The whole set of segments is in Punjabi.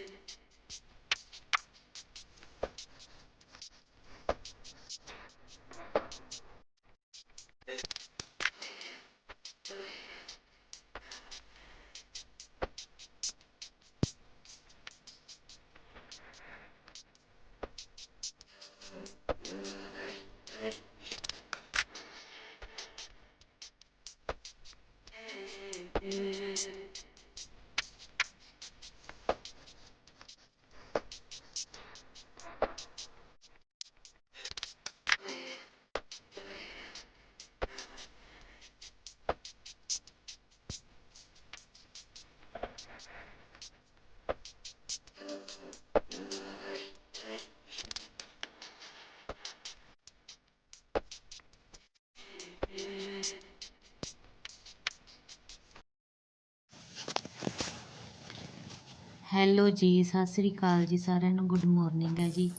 ਹੈਲੋ ਜੀ, ਸਤਿ ਸ੍ਰੀ ਅਕਾਲ ਜੀ ਸਾਰਿਆਂ ਨੂੰ ਗੁੱਡ ਮਾਰਨਿੰਗ ਹੈ ਜੀ।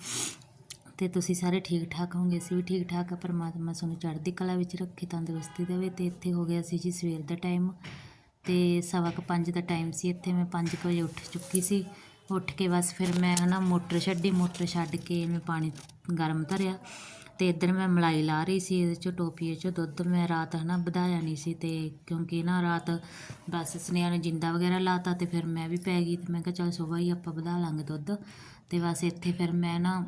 ਤੇ ਤੁਸੀਂ ਸਾਰੇ ਠੀਕ ਠਾਕ ਹੋਵੋਗੇ? ਅਸੀਂ ਵੀ ਠੀਕ ਠਾਕ ਆ, ਪਰਮਾਤਮਾ ਤੁਹਾਨੂੰ ਚੜ੍ਹਦੀ ਕਲਾ ਵਿੱਚ ਰੱਖੇ, ਤੰਦਰੁਸਤੀ ਦੇਵੇ। ਤੇ ਇੱਥੇ ਹੋ ਗਿਆ ਸੀ ਜੀ ਸਵੇਰ ਦਾ ਟਾਈਮ ਤੇ ਸਵਾ ਕੁ ਪੰਜ ਦਾ ਟਾਈਮ ਸੀ, ਇੱਥੇ ਮੈਂ 5 ਵਜੇ ਉੱਠ ਚੁੱਕੀ ਸੀ। ਉੱਠ ਕੇ ਬਸ ਫਿਰ ਮੈਂ ਹਨਾ ਮੋਟਰ ਛੱਡੀ, ਮੋਟਰ ਛੱਡ ਕੇ ਮੈਂ ਪਾਣੀ ਗਰਮ ਧਰਿਆ। ਤੇ ਇੱਧਰ ਮੈਂ ਮਲਾਈ ਲਾ ਰਹੀ ਸੀ, ਇਹਦੇ ਚੋਂ ਟੋਪੀਏ ਚੋਂ ਦੁੱਧ ਮੈਂ ਰਾਤ ਹਨਾ ਵਧਾਇਆ ਨਹੀਂ ਸੀ ਤੇ ਕਿਉਂਕਿ ਨਾ ਰਾਤ ਬਸ ਸਨੇਹਾ ਨੇ ਜਿੰਦਾ ਵਗੈਰਾ ਲਾਤਾ ਤੇ ਫਿਰ ਮੈਂ ਵੀ ਪੈ ਗਈ ਤੇ ਮੈਂ ਕਿਹਾ ਚੱਲ ਸਵੇਰ ਹੀ ਆਪਾਂ ਵਧਾ ਲਾਂਗੇ ਦੁੱਧ। ਤੇ ਬਸ ਇੱਥੇ ਫਿਰ ਮੈਂ ਨਾ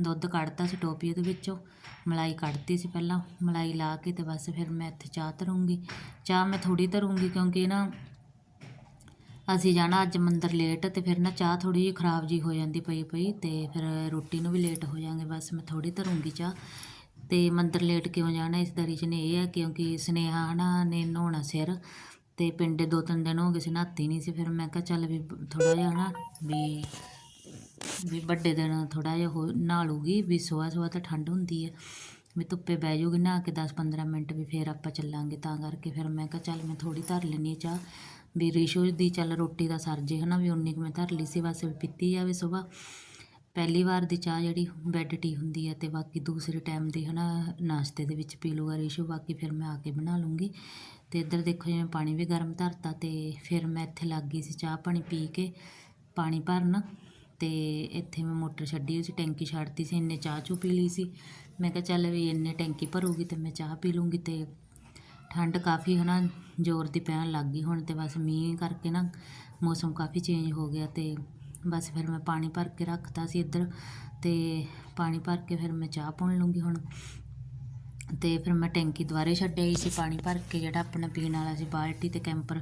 ਦੁੱਧ ਕੱਢਤਾ ਸੀ ਟੋਪੀਏ ਦੇ ਵਿੱਚੋਂ, ਮਲਾਈ ਕੱਢਤੀ ਸੀ ਪਹਿਲਾਂ, ਮਲਾਈ ਲਾ ਕੇ ਤੇ ਬਸ ਫਿਰ ਮੈਂ ਇੱਥੇ ਚਾਹ ਧਰੂੰਗੀ ਚਾਹ ਮੈਂ ਥੋੜੀ ਧਰੂੰਗੀ ਕਿਉਂਕਿ ਨਾ ਅਸੀਂ ਜਾਣਾ ਅੱਜ ਮੰਦਰ ਲੇਟ ਤੇ ਫਿਰ ਨਾ ਚਾਹ ਥੋੜੀ ਜਿਹੀ ਖਰਾਬ ਜੀ ਹੋ ਜਾਂਦੀ ਪਈ ਪਈ ਤੇ ਫਿਰ ਰੋਟੀ ਨੂੰ ਵੀ ਲੇਟ ਹੋ ਜਾਾਂਗੇ, ਬਸ ਮੈਂ ਥੋੜੀ ਧਰੂੰਗੀ ਚਾਹ। ਤੇ ਮੰਦਰ ਲੇਟ ਕਿਉਂ ਜਾਣਾ, ਇਸ ਦਾ ਰੀਜ਼ਨ ਇਹ ਹੈ ਕਿਉਂਕਿ ਸਨੇਹਾ ਹਨਾ ਨੇ ਨਹਾਉਣਾ ਸਿਰ ਤੇ ਪਿੰਡੇ ਦੋ ਤਿੰਨ ਦਿਨ ਹੋ ਗਏ ਸੀ, ਨਹਾਤੀ ਨਹੀਂ ਸੀ, ਫਿਰ ਮੈਂ ਕਿਹਾ ਚੱਲ ਵੀ ਥੋੜਾ ਜਿਹਾ ਹਨਾ ਵੀ ਵੀ ਵੱਡੇ ਦਿਨ ਥੋੜਾ ਜਿਹਾ ਹੋ ਨਹਾ ਲੂਗੀ ਵੀ ਸੁਬਾਹ ਸੁਬਾਹ ਤਾਂ ਠੰਡ ਹੁੰਦੀ ਹੈ। ਵੀ ਧੁੱਪੇ ਬਹਿ ਜਾਊਗੀ ਨਹਾ ਕੇ 10 15 ਮਿੰਟ ਵੀ ਫਿਰ ਆਪਾਂ ਚੱਲਾਂਗੇ, ਤਾਂ ਕਰਕੇ ਫਿਰ ਮੈਂ ਕਿਹਾ ਚੱਲ ਮੈਂ ਥੋੜੀ ਧਰ ਲੈਣੀ ਹਾਂ ਚਾਹ। ਵੀ ਰਿਸ਼ੂ ਦੀ ਚੱਲ ਰੋਟੀ ਦਾ ਸਰ ਜੇ ਹਨਾ, ਵੀ ਉਨੀ ਕੁ ਮੈਂ ਧਰ ਲਈ ਸੀ, ਬਸ ਵੀ ਪੀਤੀ ਜਾਵੇ ਸੁਬਾਹ। ਪਹਿਲੀ ਵਾਰ ਦੀ ਚਾਹ ਜਿਹੜੀ ਬੈੱਡ ਟੀ ਹੁੰਦੀ ਹੈ ਤੇ ਬਾਕੀ ਦੂਸਰੇ ਟਾਈਮ ਦੀ ਹਨਾ, ਨਾਸ਼ਤੇ ਦੇ ਵਿੱਚ ਪੀ ਲੂਗਾ ਰਿਸ਼ੂ, ਬਾਕੀ ਫਿਰ ਮੈਂ ਆ ਕੇ ਬਣਾ ਲੂੰਗੀ। ਤੇ ਇੱਧਰ ਦੇਖੋ ਜਿਵੇਂ ਪਾਣੀ ਵੀ ਗਰਮ ਧਰਤਾ ਤੇ ਫਿਰ ਮੈਂ ਇੱਥੇ ਲੱਗ ਗਈ ਸੀ ਚਾਹ ਪਾਣੀ ਪੀ ਕੇ, ਪਾਣੀ ਭਰਨ। ਤੇ ਇੱਥੇ ਮੈਂ ਮੋਟਰ ਛੱਡੀ ਹੋਈ ਸੀ, ਟੈਂਕੀ ਛੱਡਤੀ ਸੀ, ਇੰਨੇ ਚਾਹ ਚੂ ਪੀ ਲਈ ਸੀ। ਮੈਂ ਕਿਹਾ ਚੱਲ ਵੀ ਇੰਨੇ ਟੈਂਕੀ ਭਰੂਗੀ ਤੇ ਮੈਂ ਚਾਹ ਪੀ ਲੂੰਗੀ ਤੇ ਠੰਡ ਕਾਫੀ ਹੈ ਨਾ, ਜ਼ੋਰ ਦੀ ਪੈਣ ਲੱਗ ਗਈ ਹੁਣ ਅਤੇ ਬਸ ਮੀਂਹ ਕਰਕੇ ਨਾ ਮੌਸਮ ਕਾਫੀ ਚੇਂਜ ਹੋ ਗਿਆ ਅਤੇ ਬਸ ਫਿਰ ਮੈਂ ਪਾਣੀ ਭਰ ਕੇ ਰੱਖਤਾ ਸੀ ਇੱਧਰ ਅਤੇ ਪਾਣੀ ਭਰ ਕੇ ਫਿਰ ਮੈਂ ਚਾਹ ਪੁਣ ਲੂੰਗੀ ਹੁਣ। ਅਤੇ ਫਿਰ ਮੈਂ ਟੈਂਕੀ ਦੁਆਰੇ ਛੱਡ ਆਈ ਸੀ ਪਾਣੀ ਭਰ ਕੇ ਜਿਹੜਾ ਆਪਣਾ ਪੀਣ ਵਾਲਾ ਸੀ ਬਾਲਟੀ ਅਤੇ ਕੈਂਪਰ,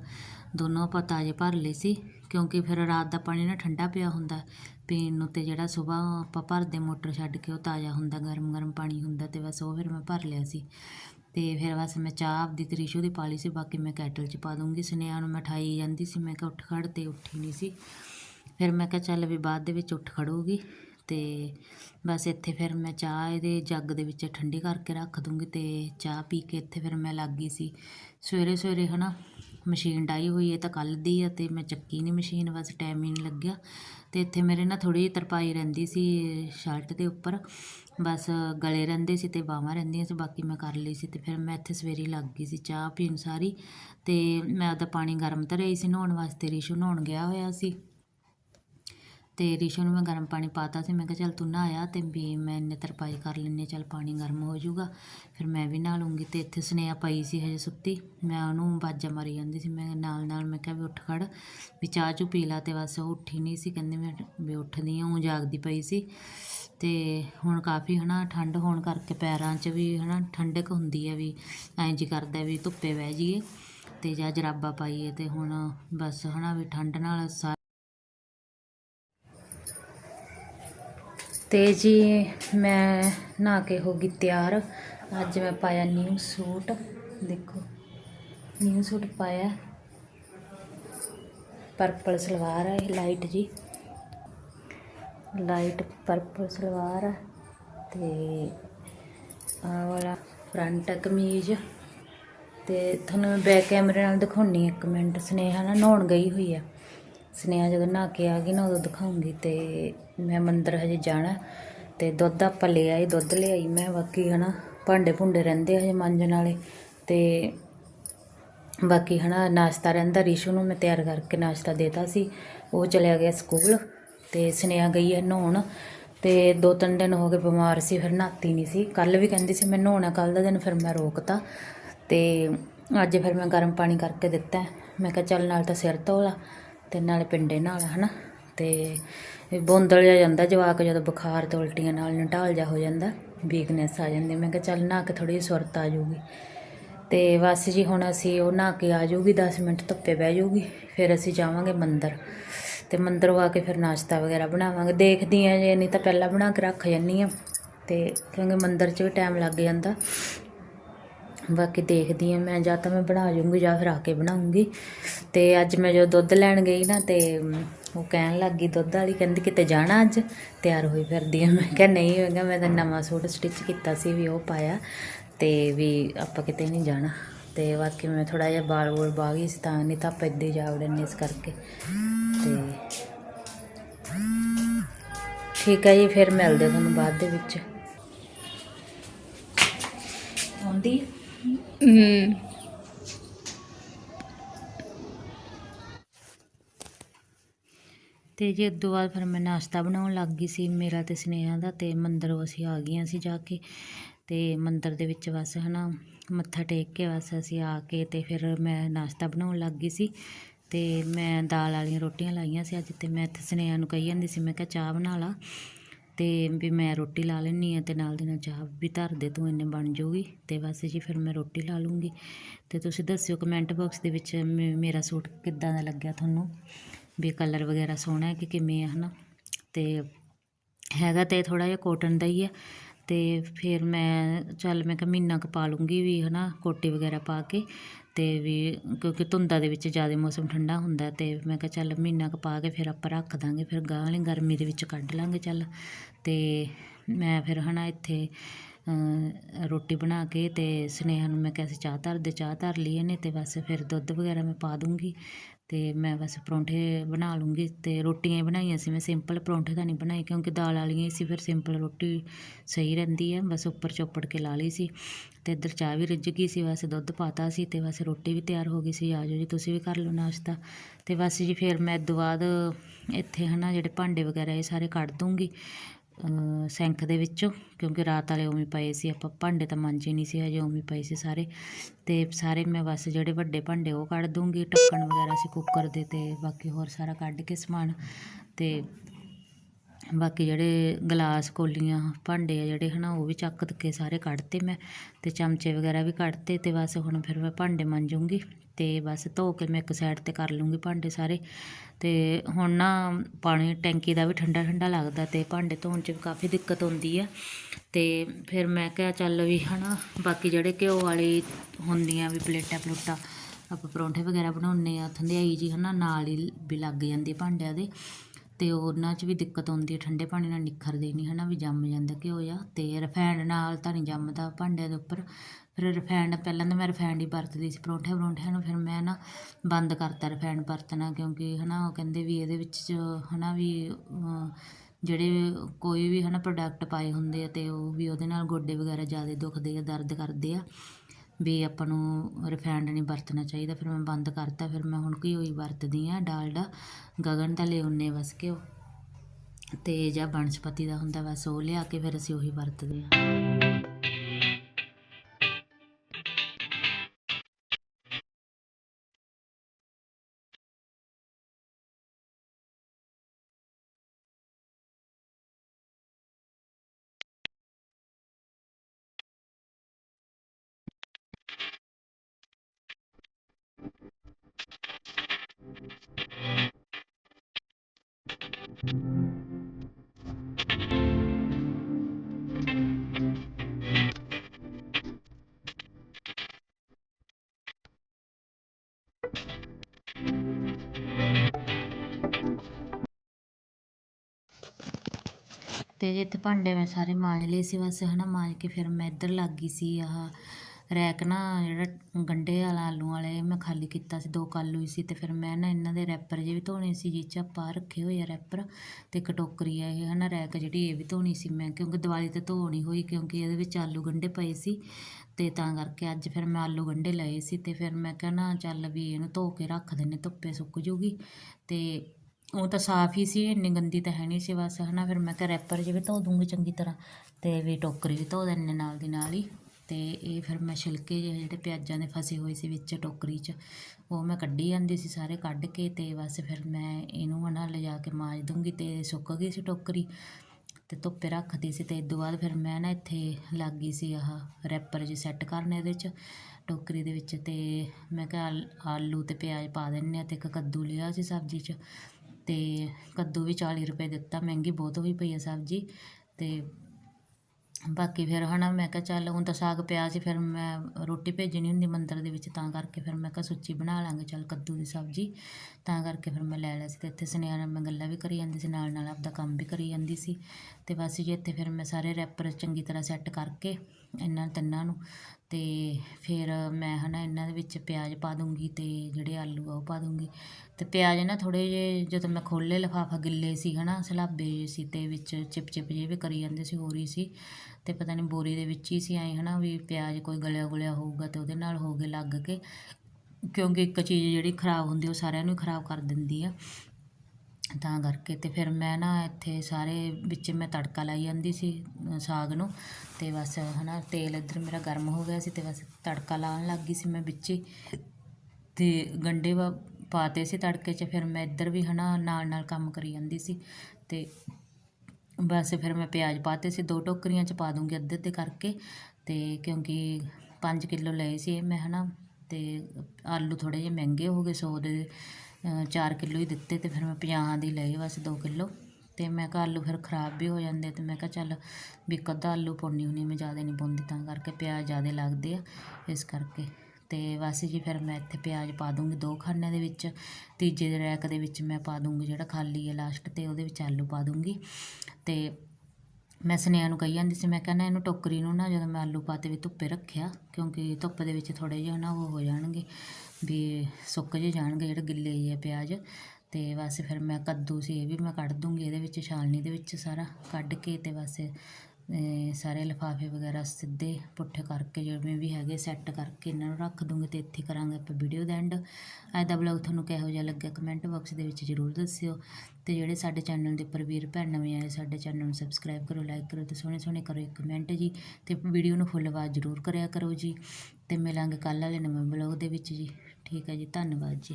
ਦੋਨੋਂ ਆਪਾਂ ਤਾਜ਼ੇ ਭਰ ਲਏ ਸੀ। ਕਿਉਂਕਿ ਫਿਰ ਰਾਤ ਦਾ ਪਾਣੀ ਨਾ ਠੰਡਾ ਪਿਆ ਹੁੰਦਾ ਪੀਣ ਨੂੰ ਤੇ ਜਿਹੜਾ ਸੁਬਾਹ ਆਪਾਂ ਭਰਦੇ ਮੋਟਰ ਛੱਡ ਕੇ ਉਹ ਤਾਜ਼ਾ ਹੁੰਦਾ, ਗਰਮ ਗਰਮ ਪਾਣੀ ਹੁੰਦਾ ਅਤੇ ਬਸ ਉਹ ਫਿਰ ਮੈਂ ਭਰ ਲਿਆ ਸੀ। ਅਤੇ ਫਿਰ ਬਸ ਮੈਂ ਚਾਹ ਆਪਦੀ ਤਰੀਸ਼ੂ ਦੀ ਪਾ ਲਈ ਸੀ, ਬਾਕੀ ਮੈਂ ਕੈਟਲ 'ਚ ਪਾ ਦੂੰਗੀ। ਸੁਨੇਹਾ ਨੂੰ ਮੈਂ ਠਾਈ ਜਾਂਦੀ ਸੀ, ਮੈਂ ਕਿਹਾ ਉੱਠ ਖੜ ਤੇ ਉੱਠੀ ਨਹੀਂ ਸੀ। ਫਿਰ ਮੈਂ ਕਿਹਾ ਚੱਲ ਵੀ ਬਾਅਦ ਦੇ ਵਿੱਚ ਉੱਠ ਖੜੂਗੀ ਅਤੇ ਬਸ ਇੱਥੇ ਫਿਰ ਮੈਂ ਚਾਹ ਇਹਦੇ ਜੱਗ ਦੇ ਵਿੱਚ ਠੰਡੀ ਕਰਕੇ ਰੱਖ ਦੂੰਗੀ ਅਤੇ ਚਾਹ ਪੀ ਕੇ ਇੱਥੇ ਫਿਰ ਮੈਂ ਲੱਗ ਗਈ ਸੀ। ਸਵੇਰੇ ਸਵੇਰੇ ਹੈ ਨਾ ਮਸ਼ੀਨ ਡਾਈ ਹੋਈ ਹੈ ਤਾਂ ਕੱਲ ਦੀ ਆ ਤੇ ਮੈਂ ਚੱਕੀ ਨਹੀਂ ਮਸ਼ੀਨ, ਬਸ ਟਾਈਮ ਹੀ ਨਹੀਂ ਲੱਗਿਆ। ਤੇ ਇੱਥੇ ਮੇਰੇ ਨਾ ਥੋੜੀ ਜਿਹੀ ਤਰਪਾਈ ਰਹਿੰਦੀ ਸੀ ਸ਼ਰਟ ਦੇ ਉੱਪਰ। ਬਸ ਗਲੇ ਰਹਿੰਦੇ ਸੀ ਤੇ ਬਾਹਾਂ ਰਹਿੰਦੀਆਂ ਸੀ, ਬਾਕੀ ਮੈਂ ਕਰ ਲਈ ਸੀ ਤੇ ਫਿਰ ਮੈਂ ਇੱਥੇ ਸਵੇਰੇ ਲੱਗ ਗਈ ਸੀ ਚਾਹ ਪੀਣ ਸਾਰੀ। ਤੇ ਮੈਂ ਉਹਦਾ ਪਾਣੀ ਗਰਮ ਧਰਿਆ ਸੀ ਨਹਾਉਣ ਵਾਸਤੇ, ਰਿਸ਼ੂ ਨਹਾਉਣ ਗਿਆ ਹੋਇਆ ਸੀ। ਅਤੇ ਰਿਸ਼ੂ ਨੂੰ ਮੈਂ ਗਰਮ ਪਾਣੀ ਪਾਤਾ ਸੀ। ਮੈਂ ਕਿਹਾ, ਚੱਲ ਤੂੰ ਨਹਾਇਆ ਅਤੇ ਵੀ ਮੈਂ ਇੰਨੇ ਤਰਪਾਈ ਕਰ ਲੈਂਦੀ ਚੱਲ ਪਾਣੀ ਗਰਮ ਹੋ ਜਾਊਗਾ। ਫਿਰ ਮੈਂ ਵੀ ਨਹਾ ਲੂੰਗੀ ਅਤੇ ਇੱਥੇ ਸੁਨੇਹਾ ਪਈ ਸੀ ਹਜੇ ਸੁੱਤੀ। ਮੈਂ ਉਹਨੂੰ ਬਾਜਾ ਮਾਰੀ ਜਾਂਦੀ ਸੀ। ਮੈਂ ਨਾਲ ਨਾਲ ਮੈਂ ਕਿਹਾ, ਵੀ ਉੱਠ ਖੜ। ਵੀ ਚਾਹ ਚੂ ਪੀ ਲਾ। ਅਤੇ ਬਸ ਉਹ ਉੱਠੀ ਨਹੀਂ ਸੀ। ਕਹਿੰਦੀ ਮੈਂ ਵੀ ਉੱਠਦੀ ਹਾਂ, ਉਹ ਜਾਗਦੀ ਪਈ ਸੀ। ਅਤੇ ਹੁਣ ਕਾਫੀ ਹੈ ਨਾ ਠੰਡ ਹੋਣ ਕਰਕੇ ਪੈਰਾਂ 'ਚ ਵੀ ਹੈ ਨਾ ਠੰਡਕ ਹੁੰਦੀ ਹੈ ਵੀ ਐਂ ਜੀ ਕਰਦਾ ਵੀ ਧੁੱਪੇ ਬਹਿ ਜਾਈਏ। ਅਤੇ ਜਾਂ ਜਰਾਬਾ ਪਾਈਏ ਅਤੇ ਹੁਣ ਬਸ ਹੈ ਨਾ ਵੀ ਠੰਡ ਨਾਲ ਸਾ ਅਤੇ ਜੀ ਮੈਂ ਨਹਾ ਕੇ ਹੋ ਗਈ ਤਿਆਰ। ਅੱਜ ਮੈਂ ਪਾਇਆ ਨਿਊ ਸੂਟ ਦੇਖੋ ਨਿਊ ਸੂਟ ਪਾਇਆ। ਪਰਪਲ ਸਲਵਾਰ ਹੈ ਇਹ ਲਾਈਟ ਜੀ। ਲਾਈਟ ਪਰਪਲ ਸਲਵਾਰ ਹੈ ਤੇ ਆਹ ਵਾਲਾ ਫਰੰਟ ਕਮੀਜ਼। ਤੇ ਤੁਹਾਨੂੰ ਮੈਂ ਬੈਕ ਕੈਮਰੇ ਨਾਲ ਦਿਖਾਉਣੀ ਇੱਕ ਮਿੰਟ, ਸਨੇਹਾ ਨਾ ਨਹਾਉਣ ਗਈ ਹੋਈ ਆ। ਸਨੇਹਾ ਜਦੋਂ ਨਹਾ ਕੇ ਆ ਗਈ ਨਾ ਉਦੋਂ ਦਿਖਾਉਂਗੀ ਤੇ ਮੈਂ ਮੰਦਰ ਹਜੇ ਜਾਣਾ ਤੇ ਦੁੱਧ ਆਪਾਂ ਲੈ ਆਏ, ਦੁੱਧ ਲਿਆਈ ਮੈਂ ਬਾਕੀ ਹਨਾ, ਭਾਂਡੇ ਭੁੰਡੇ ਰਹਿੰਦੇ ਹਜੇ ਮਾਂਜਣ ਵਾਲੇ ਤੇ ਬਾਕੀ ਹਨਾ ਨਾਸ਼ਤਾ ਰਹਿੰਦਾ, ਰਿਸ਼ੂ ਨੂੰ ਮੈਂ ਤਿਆਰ ਕਰਕੇ ਨਾਸ਼ਤਾ ਦੇਤਾ ਸੀ, ਉਹ ਚਲਿਆ ਗਿਆ ਸਕੂਲ ਤੇ ਸਨੇਹਾ ਗਈ ਹੈ ਨਹਾਉਣ ਤੇ ਦੋ ਤਿੰਨ ਦਿਨ ਹੋ ਗਏ ਬਿਮਾਰ ਸੀ, ਫਿਰ ਨਹਾਤੀ ਨਹੀਂ ਸੀ ਕੱਲ ਵੀ ਕਹਿੰਦੀ ਸੀ ਮੈਂ ਨਹਾਉਣਾ ਕੱਲ ਦਾ ਦਿਨ, ਫਿਰ ਮੈਂ ਰੋਕਤਾ ਤੇ ਅੱਜ ਫਿਰ ਮੈਂ ਗਰਮ ਪਾਣੀ ਕਰਕੇ ਦਿੱਤਾ ਮੈਂ ਕਿਹਾ ਚੱਲ ਨਾਲ ਤਾਂ ਸਿਰ ਧੋ ਲਾ ਤੇ ਨਾਲੇ ਪਿੰਡੇ ਨਾਲ, ਹਨਾ? ਤੇ ਬੋਂਦਲ ਜਾ ਜਾਂਦਾ ਜਵਾਕ ਜਦੋਂ ਬੁਖਾਰ ਤੇ ਉਲਟੀਆਂ ਨਾਲ ਨਟਾਲ ਜਾ ਹੋ ਜਾਂਦਾ ਵੀਕਨੈਸ ਆ ਜਾਂਦੀ। ਮੈਂ ਕਿਹਾ ਚੱਲ ਨਹਾ ਕੇ ਥੋੜੀ ਸੁਰਤ ਆ ਜਾਊਗੀ। ਤੇ ਬਸ ਜੀ ਹੁਣ ਅਸੀਂ ਉਹ ਨਹਾ ਕੇ ਆ ਜੂਗੀ 10 ਮਿੰਟ ਧੁੱਪੇ ਬਹਿ ਜੂਗੀ ਫਿਰ ਅਸੀਂ ਜਾਵਾਂਗੇ ਮੰਦਰ। ਤੇ ਮੰਦਰ ਆ ਕੇ ਫਿਰ ਨਾਸ਼ਤਾ ਵਗੈਰਾ ਬਣਾਵਾਂਗੇ। ਦੇਖਦੀ ਆ ਜੇ, ਨਹੀਂ ਤਾਂ ਪਹਿਲਾਂ ਬਣਾ ਕੇ ਰੱਖ ਜੰਨੀ ਆ। ਤੇ ਕਿਉਂਕਿ ਮੰਦਰ 'ਚ ਵੀ ਟਾਈਮ ਲੱਗ ਜਾਂਦਾ। ਬਾਕੀ ਦੇਖਦੀ ਹਾਂ, ਮੈਂ ਜਾਂ ਤਾਂ ਮੈਂ ਬਣਾ ਜੂੰਗੀ ਜਾਂ ਫਿਰ ਆ ਕੇ ਬਣਾਉਂਗੀ। ਤੇ ਅੱਜ ਮੈਂ ਜਦੋਂ ਦੁੱਧ ਲੈਣ ਗਈ ਨਾ ਤੇ ਉਹ ਕਹਿਣ ਲੱਗੀ ਦੁੱਧ ਵਾਲੀ, ਕਹਿੰਦੀ ਕਿਤੇ ਜਾਣਾ ਅੱਜ? ਤਿਆਰ ਹੋਈ ਫਿਰਦੀ ਆ ਮੈਂ ਕਿਹਾ ਨਹੀਂ ਹੋਏਗਾ ਮੈਂ ਤਾਂ ਨਵਾਂ ਸੂਟ ਸਟਿਚ ਕੀਤਾ ਸੀ ਵੀ ਉਹ ਪਾਇਆ ਤੇ ਵੀ ਆਪਾਂ ਕਿਤੇ ਨਹੀਂ ਜਾਣਾ। ਤੇ ਬਾਕੀ ਮੈਂ ਥੋੜਾ ਜਿਹਾ ਬਾਲ ਬੋਲ ਬਾਹ ਗਈ ਸੀ ਤਾਂ ਨਹੀਂ ਤਾਂ ਆਪਾਂ ਇੱਦਾਂ ਹੀ ਜਾ ਵੜਨੇ ਇਸ ਕਰਕੇ। ਤੇ ਠੀਕ ਹੈ ਜੀ, ਫਿਰ ਮਿਲਦੇ ਤੁਹਾਨੂੰ ਬਾਅਦ ਦੇ ਵਿੱਚ। ਆਉਂਦੀ ਹੂੰ ਤੇ ਜੀ ਉਦੋਂ ਬਾਅਦ ਫਿਰ ਮੈਂ ਨਾਸ਼ਤਾ ਬਣਾਉਣ ਲੱਗ ਗਈ ਸੀ, ਮੇਰਾ ਤੇ ਸਨੇਹਾ ਦਾ ਤੇ ਮੰਦਰ ਅਸੀਂ ਆ ਗਈਆਂ ਸੀ ਜਾ ਕੇ। ਤੇ ਮੰਦਰ ਦੇ ਵਿੱਚ ਬਸ ਹਨਾ, ਮੱਥਾ ਟੇਕ ਕੇ ਬਸ ਅਸੀਂ ਆ ਕੇ ਤੇ ਫਿਰ ਮੈਂ ਨਾਸ਼ਤਾ ਬਣਾਉਣ ਲੱਗ ਗਈ ਸੀ। ਤੇ ਮੈਂ ਦਾਲ ਵਾਲੀਆਂ ਰੋਟੀਆਂ ਲਾਈਆਂ ਸੀ ਅੱਜ ਤੇ ਮੈਂ ਇੱਥੇ ਸਨੇਹਾ ਨੂੰ ਕਹੀ ਜਾਂਦੀ ਸੀ, ਮੈਂ ਕਿਹਾ ਚਾਹ ਬਣਾ ਲਾ। ਅਤੇ ਵੀ ਮੈਂ ਰੋਟੀ ਲਾ ਲੈਂਦੀ ਹਾਂ ਅਤੇ ਨਾਲ ਦੀ ਨਾਲ ਚਾਹ ਵੀ ਧਰ ਦੇ, ਤੂੰ ਇੰਨੇ ਬਣ ਜਾਊਗੀ। ਅਤੇ ਬਸ ਜੀ, ਫਿਰ ਮੈਂ ਰੋਟੀ ਲਾ ਲੂੰਗੀ। ਅਤੇ ਤੁਸੀਂ ਦੱਸਿਓ ਕਮੈਂਟ ਬਾਕਸ ਦੇ ਵਿੱਚ ਮੇ- ਮੇਰਾ ਸੂਟ ਕਿੱਦਾਂ ਦਾ ਲੱਗਿਆ ਤੁਹਾਨੂੰ? ਵੀ ਕਲਰ ਵਗੈਰਾ ਸੋਹਣਾ ਹੈ ਕਿ ਕਿਵੇਂ ਆ, ਹਨਾ? ਅਤੇ ਹੈਗਾ ਤੇ ਥੋੜ੍ਹਾ ਜਿਹਾ ਕੋਟਨ ਦਾ ਹੀ ਆ। ਅਤੇ ਫਿਰ ਮੈਂ, ਚੱਲ ਮੈਂ ਕਿਹਾ ਮਹੀਨਾ ਕੁ ਪਾ ਲੂੰਗੀ ਵੀ ਹੈ ਨਾ ਕੋਟੀ ਵਗੈਰਾ ਪਾ ਕੇ। ਅਤੇ ਵੀ ਕਿਉਂਕਿ ਧੁੰਦਾਂ ਦੇ ਵਿੱਚ ਜ਼ਿਆਦਾ ਮੌਸਮ ਠੰਡਾ ਹੁੰਦਾ ਅਤੇ ਮੈਂ ਕਿਹਾ ਚੱਲ ਮਹੀਨਾ ਕੁ ਪਾ ਕੇ ਫਿਰ ਆਪਾਂ ਰੱਖ ਦਾਂਗੇ, ਫਿਰ ਗਾਂ ਵਾਲੀ ਗਰਮੀ ਦੇ ਵਿੱਚ ਕੱਢ ਲਾਂਗੇ ਚੱਲ। ਅਤੇ ਮੈਂ ਫਿਰ ਹੈ ਨਾ ਇੱਥੇ ਰੋਟੀ ਬਣਾ ਕੇ ਅਤੇ ਸੁਨੇਹਾ ਨੂੰ ਮੈਂ ਕਿਹਾ ਸੀ ਚਾਹ ਧਰ ਦੇ ਚਾਹ ਧਰ ਲਈ ਇਹਨੇ ਅਤੇ ਬਸ ਫਿਰ ਦੁੱਧ ਵਗੈਰਾ ਮੈਂ ਪਾ ਦੂੰਗੀ। ਅਤੇ ਮੈਂ ਬਸ ਪਰੌਂਠੇ ਬਣਾ ਲੂੰਗੀ ਅਤੇ ਰੋਟੀਆਂ ਹੀ ਬਣਾਈਆਂ ਸੀ। ਮੈਂ ਸਿੰਪਲ ਪਰੌਂਠੇ ਤਾਂ ਨਹੀਂ ਬਣਾਏ ਕਿਉਂਕਿ ਦਾਲ ਵਾਲੀਆਂ ਹੀ ਸੀ, ਫਿਰ ਸਿੰਪਲ ਰੋਟੀ ਸਹੀ ਰਹਿੰਦੀ ਹੈ। ਬਸ ਉੱਪਰ ਚੋਪੜ ਕੇ ਲਾ ਲਈ ਸੀ ਅਤੇ ਇੱਧਰ ਚਾਹ ਵੀ ਰਿੱਝ ਗਈ ਸੀ, ਬਸ ਦੁੱਧ ਪਾਤਾ ਸੀ ਅਤੇ ਬਸ ਰੋਟੀ ਵੀ ਤਿਆਰ ਹੋ ਗਈ ਸੀ। ਆ ਜਾਓ ਜੀ, ਤੁਸੀਂ ਵੀ ਕਰ ਲਓ ਨਾਸ਼ਤਾ। ਅਤੇ ਬਸ ਜੀ, ਫਿਰ ਮੈਂ ਇਹ ਤੋਂ ਬਾਅਦ ਇੱਥੇ ਹੈ ਨਾ, ਜਿਹੜੇ ਭਾਂਡੇ ਵਗੈਰਾ ਇਹ ਸਾਰੇ ਕੱਢ ਦੂੰਗੀ। ਸਿੰਕ ਦੇ ਵਿੱਚੋਂ, ਕਿਉਂਕਿ ਰਾਤ ਵਾਲੇ ਉਵੇਂ ਪਏ ਸੀ, ਆਪਾਂ ਭਾਂਡੇ ਤਾਂ ਮਾਂਜੇ ਨਹੀਂ ਸੀ ਹਜੇ, ਉਵੇਂ ਪਏ ਸੀ ਸਾਰੇ। ਤੇ ਸਾਰੇ ਮੈਂ ਬਸ ਜਿਹੜੇ ਵੱਡੇ ਭਾਂਡੇ ਉਹ ਕੱਢ ਦੂੰਗੀ, ਢੱਕਣ ਵਗੈਰਾ ਸੀ ਕੁੱਕਰ ਦੇ ਤੇ ਬਾਕੀ ਹੋਰ ਸਾਰਾ ਕੱਢ ਕੇ ਸਮਾਨ। ਤੇ ਬਾਕੀ ਜਿਹੜੇ ਗਲਾਸ ਕੋਲੀਆਂ, ਭਾਂਡੇ ਆ ਜਿਹੜੇ ਹਨਾ, ਉਹ ਵੀ ਚੱਕ ਕੇ ਸਾਰੇ ਕੱਢਤੇ ਮੈਂ ਤੇ ਚਮਚੇ ਵਗੈਰਾ ਵੀ ਕੱਢਤੇ ਤੇ ਬਸ ਹੁਣ ਫਿਰ ਮੈਂ ਭਾਂਡੇ ਮਾਂਜੂੰਗੀ ਤੇ ਬਸ ਧੋ ਕੇ ਮੈਂ ਇੱਕ ਸਾਈਡ ਤੇ ਕਰ ਲੂੰਗੀ ਭਾਂਡੇ ਸਾਰੇ ਤੇ ਹੁਣ ਨਾ ਪਾਣੀ ਟੈਂਕੀ ਦਾ ਵੀ ਠੰਡਾ ਠੰਡਾ ਲੱਗਦਾ ਤੇ ਭਾਂਡੇ ਧੋਣ 'ਚ ਵੀ ਕਾਫੀ ਦਿੱਕਤ ਆਉਂਦੀ ਆ ਤੇ ਫਿਰ ਮੈਂ ਕਿਹਾ ਚੱਲ ਵੀ ਹਨਾ, ਬਾਕੀ ਜਿਹੜੇ ਘਿਓ ਵਾਲੀ ਹੁੰਦੀਆਂ ਵੀ ਪਲੇਟਾਂ ਪਲੂਟਾਂ, ਆਪਾਂ ਪਰੌਂਠੇ ਵਗੈਰਾ ਬਣਾਉਂਦੇ ਆ, ਥੰਧਿਆਈ ਜੀ ਹਨਾ, ਨਾਲ ਹੀ ਵੀ ਲੱਗ ਜਾਂਦੀ ਭਾਂਡਿਆਂ ਦੇ ਅਤੇ ਉਹਨਾਂ 'ਚ ਵੀ ਦਿੱਕਤ ਆਉਂਦੀ ਹੈ, ਠੰਡੇ ਪਾਣੀ ਨਾਲ ਨਿੱਖਰਦੇ ਨਹੀਂ ਹੈ ਨਾ ਵੀ ਜੰਮ ਜਾਂਦਾ ਘਿਓ ਆ ਅਤੇ ਰਿਫਾਈਂਡ ਨਾਲ ਤਾਂ ਨਹੀਂ ਜੰਮਦਾ ਭਾਂਡਿਆਂ ਦੇ ਉੱਪਰ। ਫਿਰ ਰਿਫਾਈਂਡ ਪਹਿਲਾਂ ਤਾਂ ਮੈਂ ਰਿਫਾਈਂਡ ਹੀ ਵਰਤਦੀ ਸੀ ਪਰੌਂਠਿਆਂ ਪਰੌਂਠਿਆਂ ਨੂੰ ਫਿਰ ਮੈਂ ਨਾ ਬੰਦ ਕਰਤਾ ਰਿਫਾਈਂਡ ਵਰਤਣਾ, ਕਿਉਂਕਿ, ਹਨਾ, ਉਹ ਕਹਿੰਦੇ ਵੀ ਇਹਦੇ ਵਿੱਚ ਹੈ ਨਾ ਵੀ ਜਿਹੜੇ ਕੋਈ ਵੀ ਹੈ ਨਾ ਪ੍ਰੋਡਕਟ ਪਾਏ ਹੁੰਦੇ ਆ ਅਤੇ ਉਹ ਵੀ ਉਹਦੇ ਨਾਲ ਗੋਡੇ ਵਗੈਰਾ ਜ਼ਿਆਦਾ ਦੁਖਦੇ ਆ, ਦਰਦ ਕਰਦੇ ਆ। ਵੀ ਆਪਾਂ ਨੂੰ ਰਿਫਾਈਂਡ ਨਹੀਂ ਵਰਤਣਾ ਚਾਹੀਦਾ। ਫਿਰ ਮੈਂ ਬੰਦ ਕਰਤਾ। ਫਿਰ ਮੈਂ ਹੁਣ ਘਿਓ ਹੀ ਵਰਤਦੀ ਹਾਂ। ਡਾਲਡਾ ਗਗਨ ਦਾ ਲਿਆਉਂਦੇ ਬਸ ਘਿਓ। ਅਤੇ ਜਾਂ ਬਨਸਪਤੀ ਦਾ ਹੁੰਦਾ ਬਸ ਉਹ ਲਿਆ ਕੇ ਫਿਰ ਅਸੀਂ ਉਹੀ ਵਰਤਦੇ ਹਾਂ। ਤੇ ਇੱਥੇ ਭਾਂਡੇ ਮੈਂ ਸਾਰੇ ਮਾਂਜ ਲਏ ਸੀ, ਬਸ ਹਨਾ ਮਾਂਜ ਕੇ ਫਿਰ ਮੈਂ ਇੱਧਰ ਲੱਗ ਗਈ ਸੀ ਆਹ ਰੈਕ ਨਾ ਜਿਹੜਾ ਗੰਢੇ ਵਾਲਾ, ਆਲੂ ਵਾਲੇ ਮੈਂ ਖਾਲੀ ਕੀਤਾ ਸੀ, ਦੋ ਕਾਲੂ ਹੀ ਸੀ ਤੇ ਫਿਰ ਮੈਂ ਨਾ ਇਹਨਾਂ ਦੇ ਰੈਪਰ ਜੇ ਵੀ ਧੋਣੇ ਸੀ ਜਿਹ 'ਚ ਆਪਾਂ ਰੱਖੇ ਹੋਏ ਆ ਰੈਪਰ ਤੇ ਇੱਕ ਟੋਕਰੀ ਆ ਇਹ, ਹਨਾ ਰੈਕ ਜਿਹੜੀ ਇਹ ਵੀ ਧੋਣੀ ਸੀ ਮੈਂ, ਕਿਉਂਕਿ ਦੀਵਾਲੀ ਤੇ ਧੋ ਨਹੀਂ ਹੋਈ ਕਿਉਂਕਿ ਇਹਦੇ ਵਿੱਚ ਆਲੂ ਗੰਢੇ ਪਏ ਸੀ ਤੇ ਤਾਂ ਕਰਕੇ ਅੱਜ ਫਿਰ ਮੈਂ ਆਲੂ ਗੰਢੇ ਲਏ ਸੀ ਤੇ ਫਿਰ ਮੈਂ ਕਿਹਾ ਨਾ ਚੱਲ ਵੀ ਇਹਨੂੰ ਧੋ ਕੇ ਰੱਖ ਦਿੰਨੇ ਧੁੱਪੇ ਸੁੱਕ ਜੂਗੀ ਤੇ ਉਹ ਤਾਂ ਸਾਫ਼ ਹੀ ਸੀ, ਇੰਨੀ ਗੰਦੀ ਤਾਂ ਹੈ ਨਹੀਂ ਸੀ ਬਸ, ਹਨਾ ਫਿਰ ਮੈਂ ਕਿਹਾ ਰੈਪਰ ਜਿਵੇਂ ਧੋ ਦੂੰਗੀ ਚੰਗੀ ਤਰ੍ਹਾਂ ਤੇ ਵੀ ਟੋਕਰੀ ਵੀ ਧੋ ਦਿੰਨੇ ਨਾਲ ਦੀ ਨਾਲ ਹੀ। ਤੇ ਇਹ ਫਿਰ ਮੈਂ ਛਿਲਕੇ ਜਿਹੇ ਜਿਹੜੇ ਪਿਆਜ਼ਾਂ ਦੇ ਫਸੇ ਹੋਏ ਸੀ ਵਿੱਚ ਟੋਕਰੀ 'ਚ, ਉਹ ਮੈਂ ਕੱਢੀ ਜਾਂਦੀ ਸੀ ਸਾਰੇ ਕੱਢ ਕੇ ਤੇ ਬਸ ਫਿਰ ਮੈਂ ਇਹਨੂੰ ਹਨਾ ਲਿਜਾ ਕੇ ਮਾਂਜ ਦੂੰਗੀ ਤੇ ਸੁੱਕ ਗਈ ਸੀ ਟੋਕਰੀ ਤੇ ਧੁੱਪੇ ਰੱਖਦੀ ਸੀ ਤੇ ਇਸ ਤੋਂ ਬਾਅਦ ਫਿਰ ਮੈਂ ਨਾ ਇੱਥੇ ਲੱਗ ਗਈ ਸੀ ਆਹ ਰੈਪਰ ਜੀ ਸੈੱਟ ਕਰਨ ਇਹਦੇ 'ਚ ਟੋਕਰੀ ਦੇ ਵਿੱਚ ਤੇ ਮੈਂ ਕਿਹਾ ਆਲੂ ਤੇ ਪਿਆਜ਼ ਪਾ ਦਿੰਨੇ ਆ ਤੇ ਇੱਕ ਕੱਦੂ ਲਿਆ ਸੀ ਸਬਜ਼ੀ 'ਚ ਤੇ ਕੱਦੂ ਵੀ 40 ਰੁਪਏ ਦਿੱਤਾ, ਮਹਿੰਗੀ ਬਹੁਤ ਹੋਈ ਪਈ ਆ ਸਬਜ਼ੀ ਤੇ ਬਾਕੀ ਫਿਰ ਹੈ ਨਾ ਮੈਂ ਕਿਹਾ ਚੱਲ ਹੁਣ ਤਾਂ ਸਾਗ ਪਿਆ ਸੀ ਫਿਰ ਮੈਂ ਰੋਟੀ ਭੇਜਣੀ ਹੁੰਦੀ ਮੰਦਰ ਦੇ ਵਿੱਚ ਤਾਂ ਕਰਕੇ ਫਿਰ ਮੈਂ ਕਿਹਾ ਸੁੱਚੀ ਬਣਾ ਲਾਂਗੇ, ਚੱਲ ਕੱਦੂ ਦੀ ਸਬਜ਼ੀ। ਤਾਂ ਕਰਕੇ ਫਿਰ ਮੈਂ ਲੈ ਲਿਆ ਸੀ ਅਤੇ ਇੱਥੇ ਸੁਨੇਹਾ ਨਾਲ ਮੈਂ ਗੱਲਾਂ ਵੀ ਕਰੀ ਜਾਂਦੀ ਸੀ, ਨਾਲ ਨਾਲ ਆਪਦਾ ਕੰਮ ਵੀ ਕਰੀ ਜਾਂਦੀ ਸੀ। ਅਤੇ ਬਸ ਜੀ ਇੱਥੇ ਫਿਰ ਮੈਂ ਸਾਰੇ ਰੈਪਰ ਚੰਗੀ ਤਰ੍ਹਾਂ ਸੈੱਟ ਕਰਕੇ ਇਹਨਾਂ ਤਿੰਨਾਂ ਨੂੰ ਅਤੇ ਫਿਰ ਮੈਂ ਹੈ ਨਾ ਇਹਨਾਂ ਦੇ ਵਿੱਚ ਪਿਆਜ਼ ਪਾ ਦੂੰਗੀ ਅਤੇ ਜਿਹੜੇ ਆਲੂ ਆ ਉਹ ਪਾ ਦੂੰਗੀ। ਅਤੇ ਪਿਆਜ਼ ਨਾ ਥੋੜ੍ਹੇ ਜਿਹੇ ਜਦੋਂ ਮੈਂ ਖੋਲ੍ਹੇ ਲਿਫਾਫਾ ਗਿੱਲੇ ਸੀ ਹੈ ਨਾ ਸਲਾਬੇ ਜਿਹੇ ਸੀ ਅਤੇ ਵਿੱਚ ਚਿਪ ਚਿਪ ਜਿਹੇ ਵੀ ਕਰੀ ਜਾਂਦੇ ਸੀ ਹੋ ਰਹੀ ਸੀ। ਅਤੇ ਪਤਾ ਨਹੀਂ ਬੋਰੀ ਦੇ ਵਿੱਚ ਹੀ ਸੀ ਐਂ ਹੈ ਨਾ ਵੀ ਪਿਆਜ਼ ਕੋਈ ਗਲਿਆ ਗੁਲਿਆ ਹੋਊਗਾ ਤੇ ਉਹਦੇ ਨਾਲ ਹੋ ਗਏ ਲੱਗ ਕੇ, ਕਿਉਂਕਿ ਇੱਕ ਚੀਜ਼ ਜਿਹੜੀ ਖਰਾਬ ਹੁੰਦੀ ਉਹ ਸਾਰਿਆਂ ਨੂੰ ਹੀ ਖਰਾਬ ਕਰ ਦਿੰਦੀ ਆ। ਤਾਂ ਕਰਕੇ ਅਤੇ ਫਿਰ ਮੈਂ ਨਾ ਇੱਥੇ ਸਾਰੇ ਵਿੱਚ ਮੈਂ ਤੜਕਾ ਲਾਈ ਜਾਂਦੀ ਸੀ ਸਾਗ ਨੂੰ ਅਤੇ ਬਸ ਹੈ ਨਾ ਤੇਲ ਇੱਧਰ ਮੇਰਾ ਗਰਮ ਹੋ ਗਿਆ ਸੀ ਅਤੇ ਬਸ ਤੜਕਾ ਲਾਉਣ ਲੱਗ ਗਈ ਸੀ ਮੈਂ ਵਿੱਚ ਹੀ ਤੇ ਗੰਡੇ ਵਾ ਪਾਤੇ ਸੀ ਤੜਕੇ 'ਚ ਫਿਰ ਮੈਂ ਇੱਧਰ ਵੀ ਹੈ ਨਾ ਨਾਲ ਨਾਲ ਕੰਮ ਕਰੀ ਜਾਂਦੀ ਸੀ ਅਤੇ ਬਸ ਫਿਰ ਮੈਂ ਪਿਆਜ਼ ਪਾਤੇ ਸੀ, ਦੋ ਟੋਕਰੀਆਂ 'ਚ ਪਾ ਦੂੰਗੀ ਅੱਧੇ ਅੱਧੇ ਕਰਕੇ ਅਤੇ ਕਿਉਂਕਿ 5 ਕਿਲੋ ਲਏ ਸੀ ਇਹ ਮੈਂ ਨਾ ਅਤੇ ਆਲੂ ਥੋੜ੍ਹੇ ਜਿਹੇ ਮਹਿੰਗੇ ਹੋ ਗਏ, ਸੌ ਦੇ 4 ਕਿਲੋ ਹੀ ਦਿੱਤੇ ਤੇ ਫਿਰ ਮੈਂ 50 ਦੀ ਲਈ ਬਸ 2 ਕਿਲੋ। ਤੇ ਮੈਂ ਕਿਹਾ ਆਲੂ ਫਿਰ ਖਰਾਬ ਵੀ ਹੋ ਜਾਂਦੇ ਤੇ ਮੈਂ ਕਿਹਾ ਚੱਲ ਵੀ ਇੱਕ ਅੱਧਾ ਆਲੂ ਪਾਉਣੀ ਹੁੰਦੀ ਮੈਂ ਜ਼ਿਆਦਾ ਨਹੀਂ ਪਾਉਂਦੀ ਤਾਂ ਕਰਕੇ ਪਿਆਜ਼ ਜ਼ਿਆਦਾ ਲੱਗਦੇ ਆ ਇਸ ਕਰਕੇ। ਤੇ ਬਸ ਜੀ ਫਿਰ ਮੈਂ ਇੱਥੇ ਪਿਆਜ਼ ਪਾ ਦੂੰਗੀ ਦੋ ਖਾਨਿਆਂ ਦੇ ਵਿੱਚ, ਤੀਜੇ ਦੇ ਰੈਕ ਦੇ ਵਿੱਚ ਮੈਂ ਪਾ ਦੂੰਗੀ ਜਿਹੜਾ ਖਾਲੀ ਹੈ ਲਾਸਟ ਤੇ ਉਹਦੇ ਵਿੱਚ ਆਲੂ ਪਾ ਦੂੰਗੀ। ਤੇ ਮੈਂ ਸਨੇਹਾ ਨੂੰ ਕਹੀ ਜਾਂਦੀ ਸੀ, ਮੈਂ ਕਹਿੰਦਾ ਇਹਨੂੰ ਟੋਕਰੀ ਨੂੰ ਨਾ ਜਦੋਂ ਮੈਂ ਆਲੂ ਪਾਤੇ ਵੀ ਧੁੱਪੇ ਰੱਖਿਆ ਕਿਉਂਕਿ ਧੁੱਪ ਦੇ ਵਿੱਚ ਥੋੜੇ ਜਿਹਾ ਨਾ ਉਹ ਹੋ ਜਾਣਗੇ। ਵੀ ਸੁੱਕ ਜੇ ਜਾਣਗੇ ਜਿਹੜੇ ਗਿੱਲੇ ਜਿਹੇ ਆ ਪਿਆਜ਼, ਤੇ ਬਸ ਫਿਰ ਮੈਂ ਕੱਦੂ ਸੀ ਇਹ ਵੀ ਮੈਂ ਕੱਢ ਦੂੰਗੀ, ਇਹਦੇ ਵਿੱਚ ਛਾਲਣੀ ਦੇ ਵਿੱਚ ਸਾਰਾ ਕੱਢ ਕੇ ਤੇ ਬਸ ਸਾਰੇ ਲਿਫਾਫੇ ਵਗੈਰਾ ਸਿੱਧੇ ਪੁੱਠੇ ਕਰਕੇ ਜਿਵੇਂ ਵੀ ਹੈਗੇ ਸੈੱਟ ਕਰਕੇ ਇਹਨਾਂ ਨੂੰ ਰੱਖ ਦੂੰਗੇ ਤੇ ਇੱਥੇ ਕਰਾਂਗੇ ਆਪਾਂ ਵੀਡੀਓ ਦਾ ਐਂਡ ਅੱਜ ਦਾ ਬਲੌਗ ਤੁਹਾਨੂੰ ਕਿਹੋ ਜਿਹਾ ਲੱਗਿਆ ਕਮੈਂਟ ਬਾਕਸ ਦੇ ਵਿੱਚ ਜ਼ਰੂਰ ਦੱਸਿਓ। ਤੇ ਜਿਹੜੇ ਸਾਡੇ ਚੈਨਲ ਦੇ ਉੱਪਰ ਵੀਰ ਭੈਣ ਨਵੇਂ ਆਏ, ਸਾਡੇ ਚੈਨਲ ਨੂੰ ਸਬਸਕ੍ਰਾਈਬ ਕਰੋ ਲਾਈਕ ਕਰੋ ਤੇ ਸੋਹਣੇ ਸੋਹਣੇ ਕਰੋ ਇੱਕ ਕਮੈਂਟ ਜੀ। ਤੇ ਵੀਡੀਓ ਨੂੰ ਫੁੱਲ ਆਵਾਜ਼ ਜ਼ਰੂਰ ਕਰਿਆ ਕਰੋ ਜੀ। ਤੇ ਮਿਲਾਂਗੇ ਕੱਲ੍ਹ ਵਾਲੇ ਨਵੇਂ ਬਲੌਗ ਦੇ ਵਿੱਚ ਜੀ। ਠੀਕ ਹੈ ਜੀ ਧੰਨਵਾਦ ਜੀ।